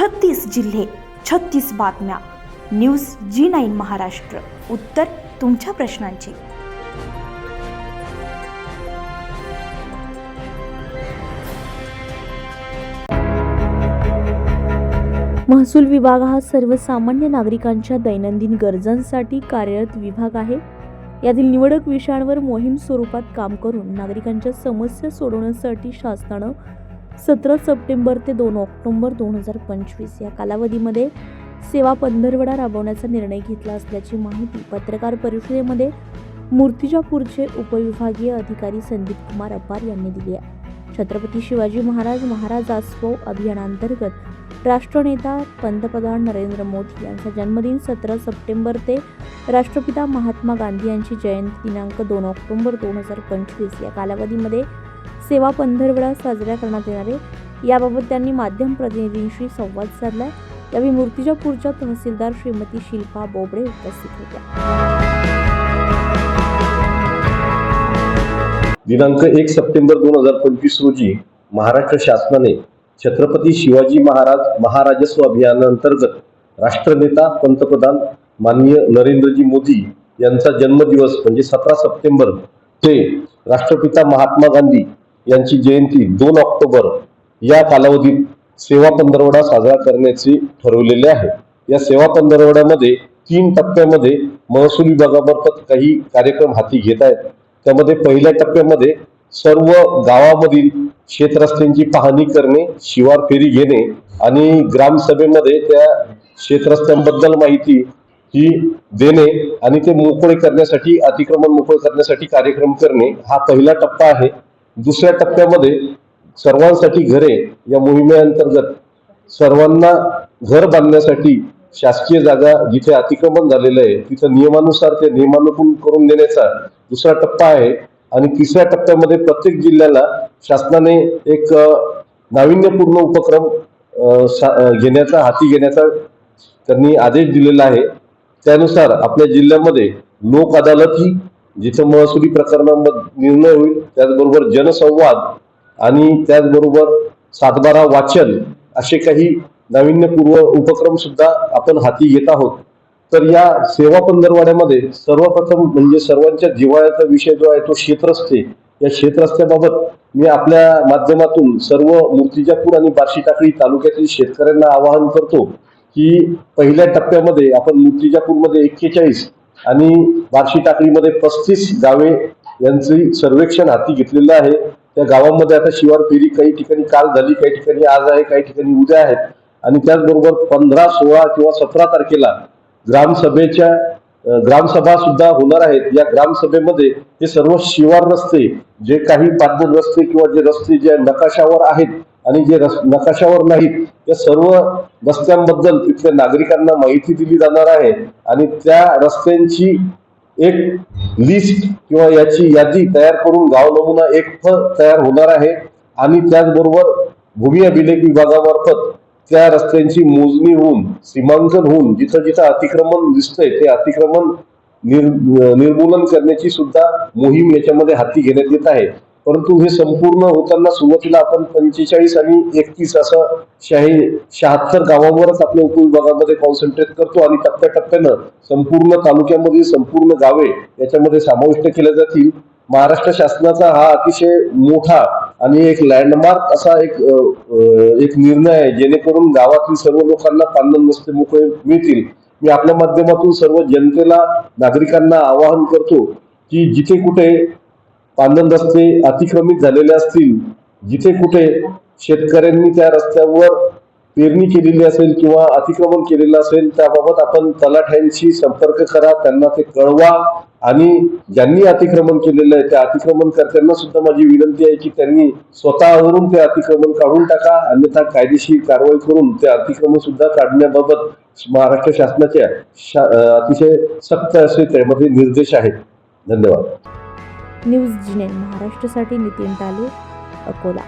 छत्तीस जिल्हे छत्तीस बातम्या. News G nine Maharashtra. उत्तर तुमच्या प्रश्नांची. महसूल विभाग हा सर्वसामान्य नागरिकांच्या दैनंदिन गरजांसाठी कार्यरत विभाग आहे. यातील निवडक विषयांवर मोहीम स्वरूपात काम करून नागरिकांच्या समस्या सोडवण्यासाठी शासनानं सतरा सप्टेंबर ते दोन ऑक्टोबर दोन हजार पंचवीस या कालावधीमध्ये सेवा पंधरवडा राबवण्याचा निर्णय घेतला असल्याची माहिती पत्रकार परिषदेमध्ये मूर्तिजापूरचे उपविभागीय अधिकारी संदीप कुमार अपार यांनी दिली आहे. छत्रपती शिवाजी महाराज महाराजास्व अभियानांतर्गत राष्ट्रनेता पंतप्रधान नरेंद्र मोदी यांचा जन्मदिन सतरा सप्टेंबर ते राष्ट्रपिता महात्मा गांधी यांची जयंती दिनांक दोन ऑक्टोबर दोन हजार पंचवीस या कालावधीमध्ये सेवा पंधरवडा साजरा करण्यात येणार आहे. याबाबत त्यांनी माध्यम प्रतिनिधींशी संवाद साधला यावेळी मूर्तिजापूरच्या तहसीलदार श्रीमती शिल्पा बोबडे उपस्थित होत्या. दिनांक एक सप्टेंबर दोन हजार पंचवीस रोजी महाराष्ट्र शासनाने छत्रपती शिवाजी महाराज महाराजस्व अभियानांतर्गत राष्ट्रनेता पंतप्रधान माननीय नरेंद्रजी मोदी यांचा जन्मदिवस म्हणजे सतरा सप्टेंबर ते राष्ट्रपिता महात्मा गांधी यांची जयंती दोन ऑक्टोबर या कालावधीत सेवा पंधरवडा साजरा करण्याचे ठरवलेले आहे. या सेवा पंधरवड्यामध्ये तीन टप्प्यामध्ये महसूल विभागामार्फत काही कार्यक्रम हाती घेत आहेत. त्यामध्ये पहिल्या टप्प्यामध्ये सर्व गावामधील शेतरस्त्यांची पाहणी करणे शिवार फेरी घेणे आणि ग्रामसभेमध्ये त्या शेतरस्त्यांबद्दल माहिती ही देणे आणि ते मोकळे करण्यासाठी अतिक्रमण मोकळे करण्यासाठी कार्यक्रम करणे हा पहिला टप्पा आहे. दुसऱ्या टप्प्यामध्ये सर्वांसाठी घरे या मोहिमेअंतर्गत सर्वांना घर बांधण्यासाठी शासकीय जागा जिथे अतिक्रमण झालेलं आहे तिथं नियमानुसार ते नियमानुकूल करून देण्याचा दुसरा टप्पा आहे. आणि तिसऱ्या टप्प्यामध्ये प्रत्येक जिल्ह्याला शासनाने एक नाविन्यपूर्ण उपक्रम शा- घेण्याचा हाती घेण्याचा त्यांनी आदेश दिलेला आहे. त्यानुसार आपल्या जिल्ह्यामध्ये लोक अदालत ही जिथं महसुली प्रकरणामध्ये निर्णय होईल त्याचबरोबर जनसंवाद आणि त्याचबरोबर सातबारा वाचन असे काही नाविन्यपूर्व उपक्रम सुद्धा आपण हाती घेत आहोत. तर या सेवा पंधरवाड्यामध्ये सर्वप्रथम म्हणजे सर्वांच्या जिव्हाळ्याचा विषय जो आहे तो क्षेत्रस्थे या शेतरस्त्याबाबत मी आपल्या माध्यमातून सर्व मूर्तिजापूर आणि बार्शी टाकळी तालुक्यातील शेतकऱ्यांना आवाहन करतो की पहिल्या टप्प्यामध्ये आपण मूर्तिजापूरमध्ये एक्केचाळीस आणि बार्शी टाकळीमध्ये पस्तीस गावे यांचे सर्वेक्षण हाती घेतलेलं आहे. त्या गावामध्ये आता शिवार फेरी काही ठिकाणी काल झाली काही ठिकाणी आज आहे काही ठिकाणी उद्या आहेत. आणि त्याचबरोबर पंधरा सोळा किंवा सतरा तारखेला ग्रामसभेच्या ग्रामसभा सुद्धा होणार आहेत. या ग्रामसभेमध्ये हे सर्व शिवार रस्ते जे काही पादन रस्ते किंवा जे रस्ते जे नकाशावर आहेत आणि जे नकाशावर नाहीत या सर्व रस्त्यांबद्दल तिथल्या नागरिकांना माहिती दिली जाणार आहे आणि त्या रस्त्यांची एक लिस्ट किंवा याची यादी तयार करून गाव नमुना एक तयार होणार आहे. आणि त्याचबरोबर भूमी अभिलेख विभागामार्फत त्या रस्त्यांची मोजणी होऊन सीमांकन होऊन जिथं जिथं अतिक्रमण दिसतंय ते अतिक्रमण निर्मूलन करण्याची सुद्धा मोहीम याच्यामध्ये हाती घेण्यात येत आहे. परंतु हे संपूर्ण होताना सुरुवातीला आपण पंचेचाळीस आणि एकतीस असं शाही शहात्तर गावांवरच आपल्या उपविभागामध्ये कॉन्सन्ट्रेट करतो आणि टप्प्याटप्प्यानं संपूर्ण तालुक्यामध्ये संपूर्ण गावे याच्यामध्ये समाविष्ट केल्या जातील. महाराष्ट्र शासनाचा हा अतिशय मोठा आणि एक लँडमार्क असा एक एक निर्णय आहे जेणेकरून गावातील सर्व लोकांना पांदन रस्ते मोकळे मिळतील. मी आपल्या माध्यमातून सर्व जनतेला नागरिकांना आवाहन करतो की जिथे कुठे पांदन रस्ते अतिक्रमित झालेले असतील जिथे कुठे शेतकऱ्यांनी त्या रस्त्यावर पेरणी केलेली असेल किंवा अतिक्रमण केलेलं असेल त्याबाबत आपण तलाठ्यांशी संपर्क करा त्यांना ते कळवा. आणि ज्यांनी अतिक्रमण केलेलं आहे त्या अतिक्रमणकर्त्यांना सुद्धा माझी विनंती आहे की त्यांनी स्वतःवरून ते अतिक्रमण काढून टाका. अन्यथा कायदेशीर कारवाई करून ते अतिक्रमण सुद्धा काढण्याबाबत महाराष्ट्र शासनाच्या शा अतिशय सक्त असे त्यामध्ये निर्देश आहेत. धन्यवाद. न्यूज जिनेन महाराष्ट्रासाठी नितीन टाले अकोला.